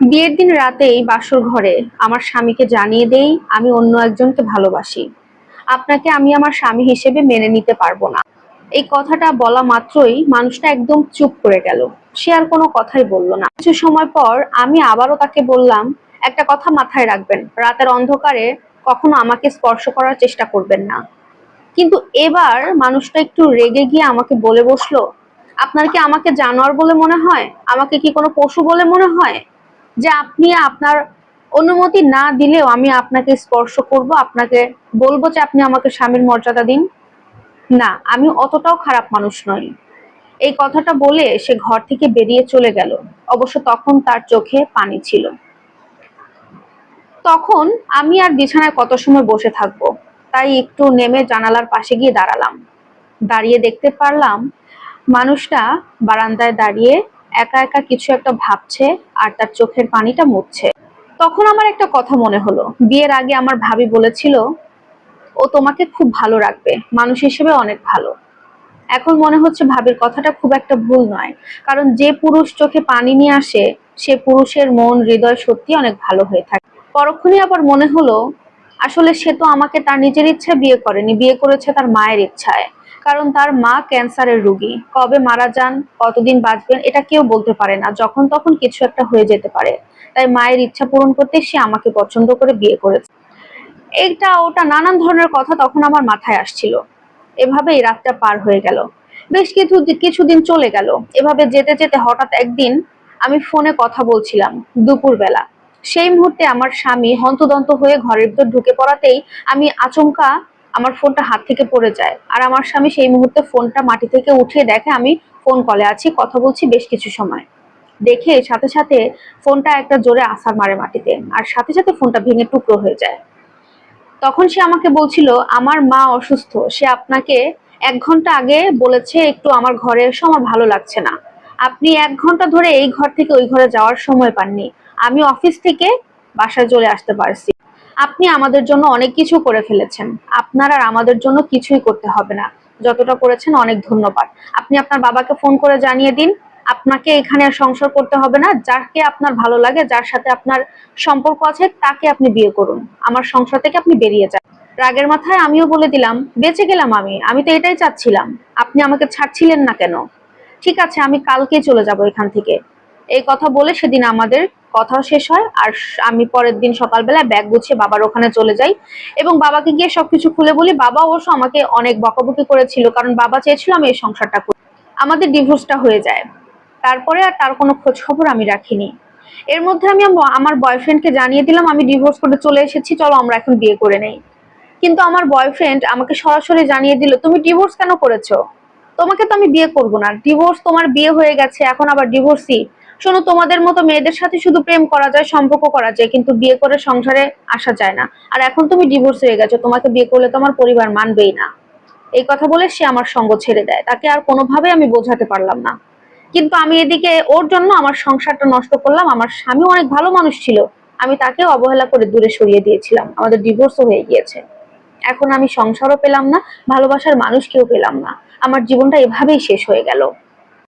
বিয়ের দিন রাতেই বাসর ঘরে আমার স্বামীকে জানিয়ে দেই, আমি অন্য একজনকে ভালোবাসি। আপনাকে আমি আমার স্বামী হিসেবে মেনে নিতে পারব না। এই কথাটা বলা মাত্রই মানুষটা একদম চুপ করে গেল। সে আর কোনো কথাই বলল না। কিছু সময় পর আমি আবারও তাকে বললাম, একটা কথা মাথায় রাখবেন, রাতের অন্ধকারে কখনো আমাকে স্পর্শ করার চেষ্টা করবেন না। কিন্তু এবার মানুষটা একটু রেগে গিয়ে আমাকে বলে বসল, আপনার কি আমাকে জানোয়ার বলে মনে হয়? আমাকে কি কোনো পশু বলে মনে হয়? যে আপনি আপনার অনুমতি না দিলেও আমি আপনাকে স্পর্শ করব, আপনাকে বলব যে আপনি আমাকে স্বামীর মর্যাদা দিন। না, আমি অতটাও খারাপ মানুষ নই। এই কথাটা বলে সে ঘর থেকে বেরিয়ে চলে গেল। অবশ্য তখন তার চোখে পানি ছিল। তখন আমি আর বিছানায় কত সময় বসে থাকব, তাই একটু নেমে জানালার পাশে গিয়ে দাঁড়ালাম। দাঁড়িয়ে দেখতে পারলাম মানুষটা বারান্দায় দাঁড়িয়ে একা একা কিছু একটা ভাবছে আর তার চোখের পানিটা মুছছে। তখন আমার একটা কথা মনে হলো। বিয়ের আগে আমার ভাবি বলেছিল, ও তোমাকে খুব ভালো রাখবে। মানুষ হিসেবে অনেক ভালো। এখন মনে হচ্ছে ভাবির কথাটা খুব একটা ভুল নয়। কারণ যে পুরুষ চোখে পানি নিয়ে আসে, সে পুরুষের মন, হৃদয় সত্যি অনেক ভালো হয়ে থাকে। পরক্ষণে আবার মনে হলো, আসলে সে তো আমাকে তার নিজের ইচ্ছায় বিয়ে করেনি। বিয়ে করেছে তার মায়ের ইচ্ছায়। কারণ তার মা ক্যান্সারের রোগী। কবে মারা যান, কতদিন বাঁচবেন, এটা কেউ বলতে পারে না। যখন তখন কিছু একটা হয়ে যেতে পারে। তাই মায়ের ইচ্ছা পূরণ করতে সে আমাকে পছন্দ করে বিয়ে করেছে। এইটা, ওটা নানান ধরনের কথা তখন আমার মাথায় আসছিল। এভাবে এই রাতটা পার হয়ে গেল। বেশ কিছু কিছুদিন চলে গেল। এভাবে যেতে যেতে হঠাৎ একদিন আমি ফোনে কথা বলছিলাম, দুপুরবেলা। সেই মুহূর্তে আমার স্বামী হন্তদন্ত হয়ে ঘরের ভিতর ঢুকে পড়াতেই আমি আচমকা আমার ফোনটা হাত থেকে পড়ে যায়। আর আমার স্বামী সেই মুহূর্তে ফোনটা মাটি থেকে উঠিয়ে দেখে, আমি ফোন কলে আছি, কথা বলছি বেশ কিছু সময়। দেখে সাথে সাথে ফোনটা একটা জোরে আসার মারে মাটিতে, আর সাথে সাথে ফোনটা ভেঙে টুকরো হয়ে যায়। তখন সে আমাকে বলছিল, আমার মা অসুস্থ, সে আপনাকে এক ঘণ্টা আগে বলেছে একটু আমার ঘরে এসো, আমার ভালো লাগছে না। আপনি এক ঘণ্টা ধরে এই ঘর থেকে ওই ঘরে যাওয়ার সময় পাননি। আমি অফিস থেকে বাসায় চলে আসতে পারছি। আপনি আমাদের জন্য অনেক কিছু করে ফেলেছেন। আপনার আর আমাদের জন্য কিছুই করতে হবে না। যতটা করেছেন অনেক ধন্যবাদ। আপনি আপনার বাবাকে ফোন করে জানিয়ে দিন। আপনাকে এখানে সংসার করতে হবে না। যাকে আপনার ভালো লাগে, যার সাথে আপনার সম্পর্ক আছে, তাকে আপনি বিয়ে করুন। আমার সংসার থেকে আপনি বেরিয়ে যান। রাগের মাথায় আমিও বলে দিলাম, বেঁচে গেলাম আমি। আমি তো এটাই চাচ্ছিলাম। আপনি আমাকে ছাড়ছিলেন না কেন? ঠিক আছে, আমি কালকেই চলে যাব এখান থেকে। এই কথা বলে সেদিন আমাদের কথা শেষ হয়, আর আমি পরের দিন সকালবেলা ব্যাগ গুছিয়ে বাবার ওখানে চলে যাই। এবং বাবাকে গিয়ে সবকিছু খুলে বলি, বাবা অবশ্য আমাকে অনেক বকাবকি করেছিল, কারণ বাবা চেয়েছিল আমি এই সংসারটা করি। আমাদের ডিভোর্সটা হয়ে যায়। তারপরে আর তার কোনো খোঁজ খবর আমি রাখিনি। এর মধ্যে আমি আম- আমার বয়ফ্রেন্ডকে জানিয়ে দিলাম, আমি ডিভোর্স করে চলে এসেছি, চলো আমরা এখন বিয়ে করে নেই। কিন্তু আমার বয়ফ্রেন্ড আমাকে সরাসরি জানিয়ে দিল, তুমি ডিভোর্স কেন করেছ? তোমাকে তো আমি বিয়ে করব না। ডিভোর্স তোমার বিয়ে হয়ে গেছে, এখন আবার ডিভোর্সই শোনো, তোমাদের মতো মেয়েদের সাথে শুধু প্রেম করা যায়, সম্পর্ক করা যায়, কিন্তু বিয়ে করে সংসারে আসা যায় না। আর এখন তুমি ডিভোর্স হয়ে গেছো, তোমাকে বিয়ে করলে তো আমার পরিবার মানবেই না। এই কথা বলে সে আমার সঙ্গ ছেড়ে দেয়। তাকে আর কোনোভাবে আমি বোঝাতে পারলাম না। কিন্তু আমি এদিকে ওর জন্য আমার সংসারটা নষ্ট করলাম, আমার স্বামী অনেক ভালো মানুষ ছিল। আমি তাকে অবহেলা করে দূরে সরিয়ে দিয়েছিলাম। আমাদের ডিভোর্সও হয়ে গিয়েছে। এখন আমি সংসারও পেলাম না, ভালোবাসার মানুষ কেউ পেলাম না। আমার জীবনটা এভাবেই শেষ হয়ে গেল।